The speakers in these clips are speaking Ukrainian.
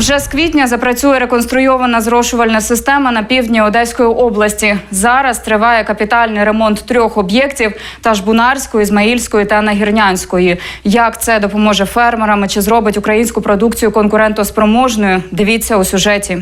Вже з квітня запрацює реконструйована зрошувальна система на півдні Одеської області. Зараз триває капітальний ремонт трьох об'єктів: Ташбунарської, Ізмаїльської та Нагірнянської. Як це допоможе фермерам чи зробить українську продукцію конкурентоспроможною? Дивіться у сюжеті.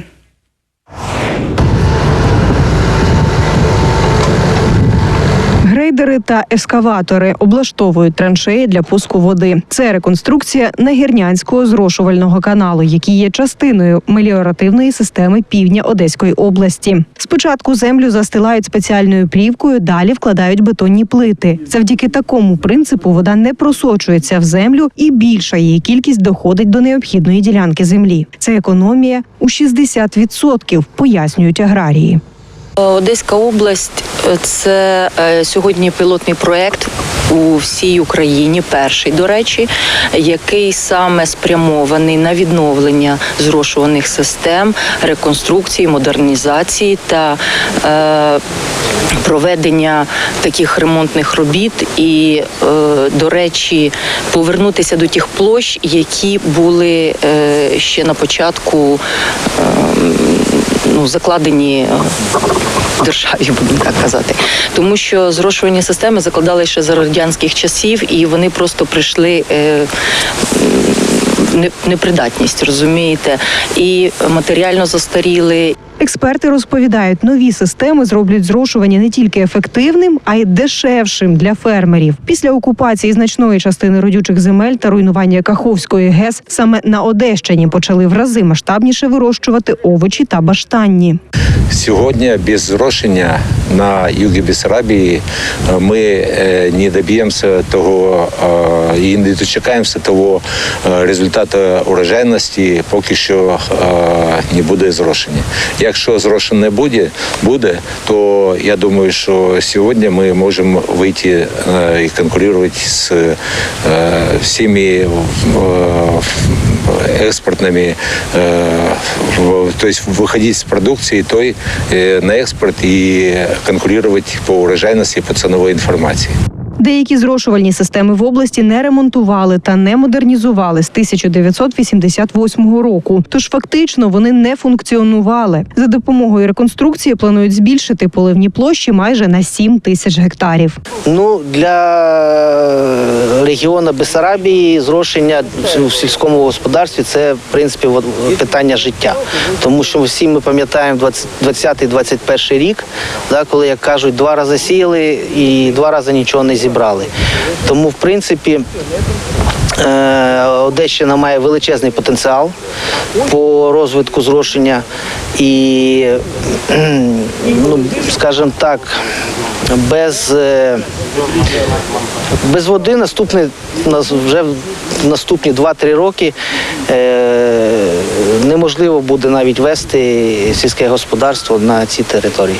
Грейдери та ескаватори облаштовують траншеї для пуску води. Це реконструкція Нагірнянського зрошувального каналу, який є частиною меліоративної системи півдня Одеської області. Спочатку землю застилають спеціальною плівкою, далі вкладають бетонні плити. Завдяки такому принципу вода не просочується в землю і більша її кількість доходить до необхідної ділянки землі. Це економія у 60%, пояснюють аграрії. Одеська область це е, сьогодні пілотний проект у всій Україні, перший, до речі, який саме спрямований на відновлення зрошуваних систем, реконструкції, модернізації та е, проведення таких ремонтних робіт і, е, до речі, повернутися до тих площ, які були е, ще на початку. е, Ну, закладені е, державі, будемо так казати, тому що зрошування системи закладали ще за радянських часів, і вони просто прийшли. Е, не- Непридатність, розумієте, і матеріально застаріли, Експерти розповідають, нові системи зроблять зрошування не тільки ефективним, а й дешевшим для фермерів. Після окупації значної частини родючих земель та руйнування Каховської ГЕС саме на Одещині почали в рази масштабніше вирощувати овочі та баштанні. Сьогодні без зрошення на югі Бессарабії е, ми е, не доб'ємося того е, і не дочекаємося того результату урожайності, поки що не буде зрошення Якщо зрошення не буде, буде, то я думаю, що сьогодні ми можемо вийти е, і конкурувати з е, всіми е, экспортными, э, в- то есть выходить с продукции той э, на экспорт и конкурировать по урожайности, по ценовой информации. Деякі зрошувальні системи в області не ремонтували та не модернізували з 1988 року. Тож фактично вони не функціонували. За допомогою реконструкції планують збільшити поливні площі майже на 7 тисяч гектарів. Ну для регіону Бесарабії зрошення в сільському господарстві це в принципі питання життя. Тому що всі ми пам'ятаємо 20-21 рік, да, коли як кажуть, два рази сіяли і два рази нічого не зібрали. Тому, в принципі, е, Одещина має величезний потенціал по розвитку зрошення і, ну, скажімо так, без, е, без води наступний, нас- вже наступні 2-3 роки е, неможливо буде навіть вести сільське господарство на цій території.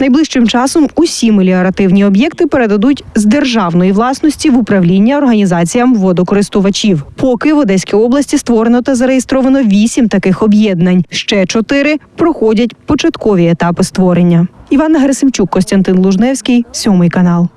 Найближчим часом усі меліоративні об'єкти передадуть з державної власності в управління організаціям водокористувачів. Поки в Одеській області створено та зареєстровано вісім таких об'єднань. Ще чотири проходять початкові етапи створення. Івана Герасимчук, Костянтин Лужневський, сьомий канал.